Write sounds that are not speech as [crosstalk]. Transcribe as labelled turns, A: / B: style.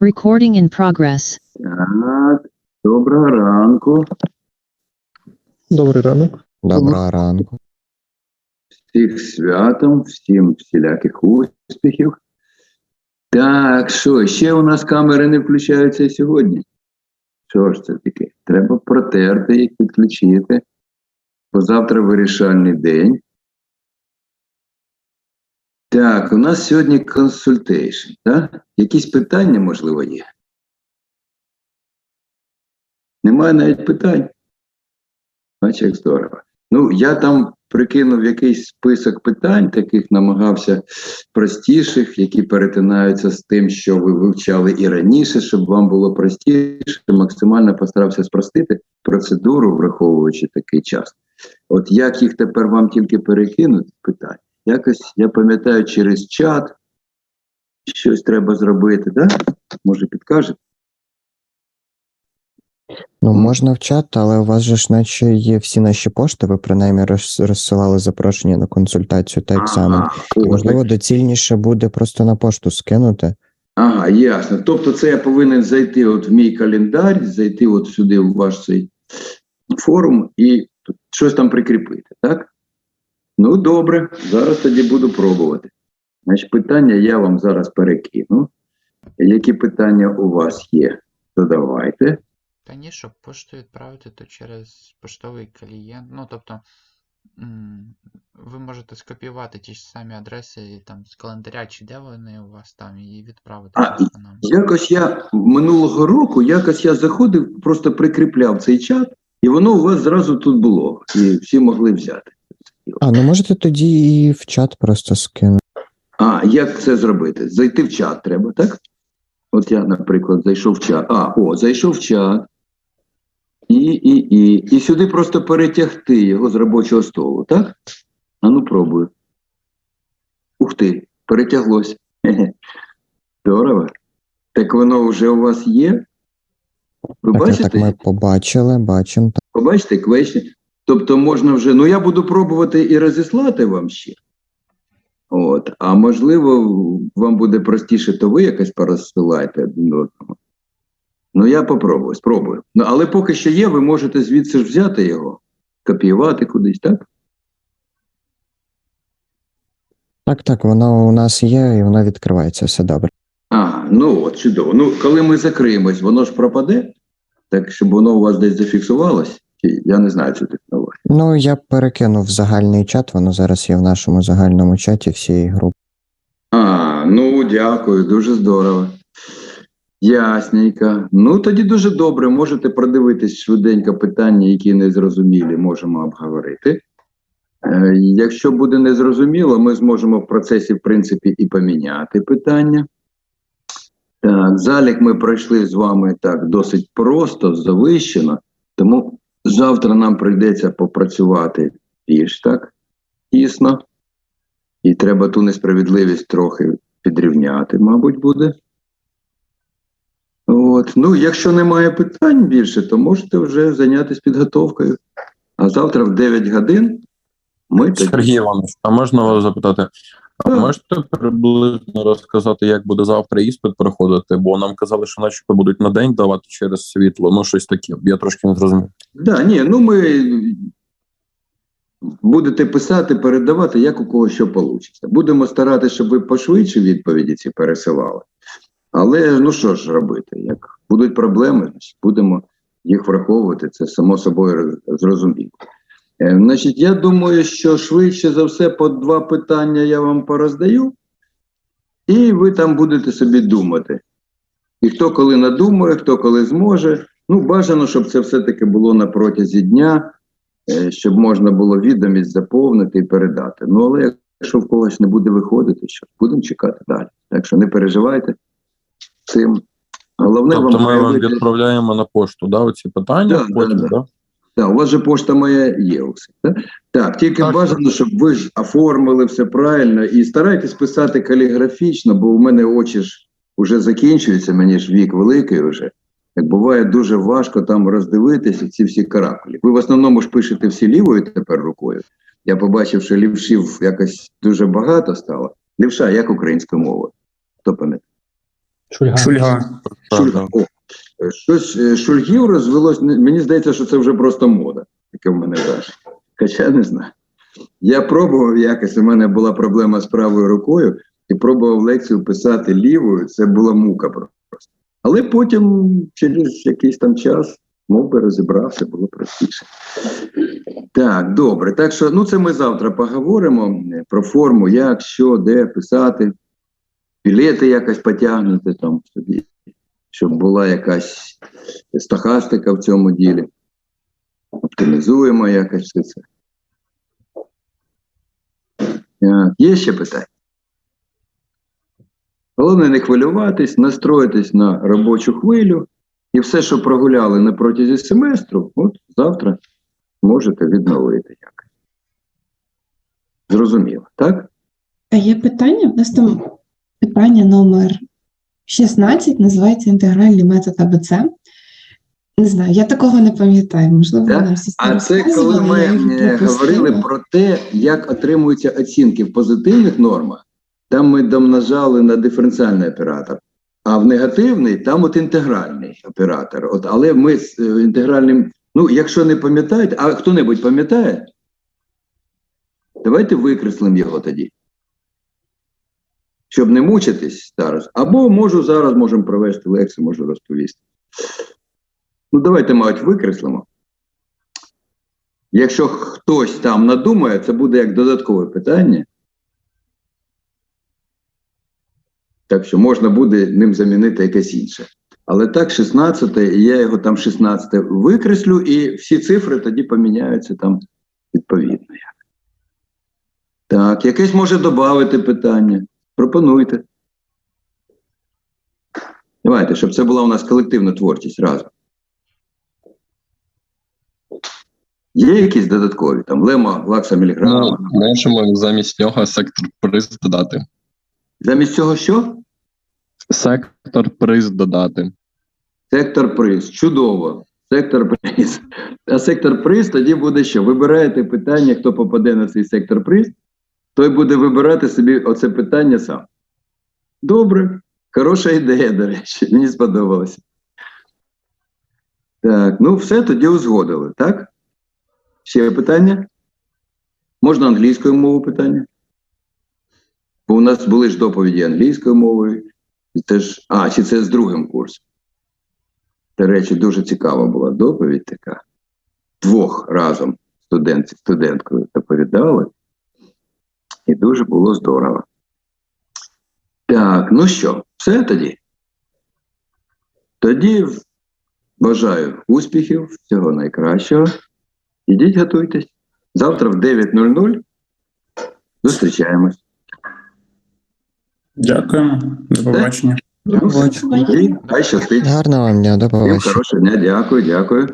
A: Recording in progress.
B: Так, доброго ранку.
C: Добрий ранок.
D: Доброго ранку.
B: Всіх святом, всім всіляких успіхів. Так, що, ще у нас камери не включаються сьогодні. Що ж це таке? Треба протерти їх, підключити. Бо завтра вирішальний день. Так, у нас сьогодні консультейшн, так? Якісь питання, можливо, є? Немає навіть питань. Бачиш, як здорово. Ну, я там прикинув якийсь список питань, таких намагався простіших, які перетинаються з тим, що ви вивчали і раніше, щоб вам було простіше. Максимально постарався спростити процедуру, враховуючи такий час. От як їх тепер вам тільки перекинути, питання. Якось я пам'ятаю через чат щось треба зробити, да? Може, підкажете?
D: Ну, можна в чат, але у вас же ж наче є всі наші пошти, ви принаймні роз- розсилали запрошення на консультацію та екзамен.
B: Ага,
D: І, можливо, доцільніше буде просто на пошту скинути.
B: Ага, ясно. Тобто це я повинен зайти от в мій календар, зайти от сюди в ваш цей форум і щось там прикріпити, так? Ну, добре, зараз тоді буду пробувати. Значить, питання я вам зараз перекину. Які питання у вас є, задавайте.
E: Та ні, щоб пошту відправити, то через поштовий клієнт. Ну, тобто, ви можете скопіювати ті ж самі адреси там з календаря, чи де вони у вас там, і відправити
B: А,
E: нам.
B: Якось я минулого року, якось я заходив, просто прикріпляв цей чат, і воно у вас зразу тут було, і всі могли взяти.
D: А, ну можете тоді і в чат просто скинути.
B: А, як це зробити? Зайти в чат треба, так? От я, наприклад, зайшов в чат. А, о, зайшов в чат. І, і, і. І сюди просто перетягти його з робочого столу, так? А ну пробую. Ух ти, перетяглось. [laughs] Здорово. Так воно вже у вас є? Ви
D: Так,
B: бачите?
D: так ми побачили, бачимо. Так.
B: Побачите, квешні. Тобто можна вже. Ну я буду пробувати і розіслати вам ще. От. А можливо, вам буде простіше, то ви якось порозсилаєте один одному. Ну, я попробую, спробую. Ну, але поки що є, ви можете звідси ж взяти його, копіювати кудись, так?
D: так, так, воно у нас є і воно відкривається, все добре.
B: Ага, ну от чудово. Ну, коли ми закриємось, воно ж пропаде, так щоб воно у вас десь зафіксувалось. Я не знаю цю технологію.
D: Ну, я перекинув в загальний чат, воно зараз є в нашому загальному чаті всієї групи.
B: А, ну дякую, дуже здорово. Ясненько. Ну тоді дуже добре. Можете продивитись швиденько питання, які не зрозумілі, можемо обговорити. Е, якщо буде незрозуміло, ми зможемо в процесі, в принципі, і поміняти питання. Так, залік ми пройшли з вами так досить просто, завищено, тому завтра нам прийдеться попрацювати більш так тісно. І треба ту несправедливість трохи підрівняти, мабуть, буде. От. Ну, якщо немає питань більше, то можете вже зайнятися підготовкою. А завтра в 9 годин ми
C: Сергій Іванович, а можна вас запитати? А можете приблизно розказати, як буде завтра іспит проходити? Бо нам казали, що начебто будуть на день давати через світло, ну щось таке. Я трошки не зрозумів.
B: Да, ні, ну ми будете писати, передавати, як у кого що вийде. Будемо старатися, щоб ви пошвидше відповіді ці пересилали. Але ну що ж робити? Як будуть проблеми, значить, будемо їх враховувати. Це само собою роз- зрозуміло. Е, значить, я думаю, що швидше за все по два питання я вам пороздаю, і ви там будете собі думати. І хто коли надумає, хто коли зможе. Ну, бажано, щоб це все-таки було на протязі дня, е, щоб можна було відомість заповнити і передати. Ну, але якщо в когось не буде виходити, що будемо чекати далі. Так що не переживайте цим. Головне
C: тобто ми вам відправляємо на пошту, да, оці питання,
B: Да,
C: потім,
B: да,
C: да?
B: Так, у вас же пошта моя є усе. Так, так тільки
C: Так.
B: бажано, щоб ви ж оформили все правильно і старайтесь писати каліграфічно, бо у мене очі ж вже закінчуються, мені ж вік великий вже. Як буває дуже важко там роздивитися ці всі каракулі. Ви в основному ж пишете всі лівою тепер рукою. Я побачив, що лівшів якось дуже багато стало. Лівша, як українська мова? Хто пам'ятає?
F: Шульга.
G: Шульга.
B: Шульга. О, щось е, шульгів розвелось. Мені здається, що це вже просто мода, таке в мене враження. Хоча не знаю. Я пробував якось, у мене була проблема з правою рукою, і пробував лекцію писати лівою. Це була мука просто. Але потім, через якийсь там час, мов би розібрався, було простіше. Так, добре. Так що, ну це ми завтра поговоримо е, про форму, як, що, де писати. Білети якось потягнути там собі щоб була якась стахастика в цьому ділі. Оптимізуємо якось все це. Є ще питання? Головне не хвилюватись, настроїтись на робочу хвилю, і все, що прогуляли на протязі семестру, от завтра можете відновити якось. Зрозуміло, так?
H: А є питання? У нас там питання номер 16, називається інтегральний метод АБЦ. Не знаю, я такого не пам'ятаю. Можливо,
B: Так.
H: нам всі
B: А це коли ми е, говорили про те, як отримуються оцінки в позитивних нормах, там ми домножали на диференціальний оператор, а в негативний там от інтегральний оператор. От, але ми з е, інтегральним, ну, якщо не пам'ятаєте, а хто-небудь пам'ятає? Давайте викреслимо його тоді. Щоб не мучитись зараз. Або можу зараз можемо провести лекцію, можу розповісти. Ну, давайте, мабуть, викреслимо. Якщо хтось там надумає, це буде як додаткове питання. Так що можна буде ним замінити якесь інше. Але так, 16, і я його там 16 викреслю, і всі цифри тоді поміняються там відповідно. Так, якесь може додати питання. Пропонуйте. Давайте, щоб це була у нас колективна творчість разом. Є якісь додаткові? Там лема, лакса, міліграма.
I: Ну, можемо замість нього сектор приз додати.
B: Замість цього що?
I: Сектор приз додати.
B: Сектор приз. Чудово. Сектор приз. А сектор приз тоді буде що? Вибираєте питання, хто попаде на цей сектор приз, той буде вибирати собі оце питання сам. Добре. Хороша ідея, до речі. Мені сподобалося. Так, ну все тоді узгодили, так? Ще питання? Можна англійською мовою питання? Бо у нас були ж доповіді англійською мовою. І Це ж, а, чи це з другим курсом? До речі, дуже цікава була доповідь така. Двох разом студент студенткою доповідали. І дуже було здорово. Так, ну що, все тоді? Тоді бажаю успіхів, всього найкращого. Ідіть готуйтесь. Завтра в 9.00 зустрічаємось.
G: Дякуємо. До побачення.
B: Ну,
D: Побачення.
B: тоді Хай щастить.
D: Гарного вам дня, до побачення.
B: хорошого дня, дякую, дякую.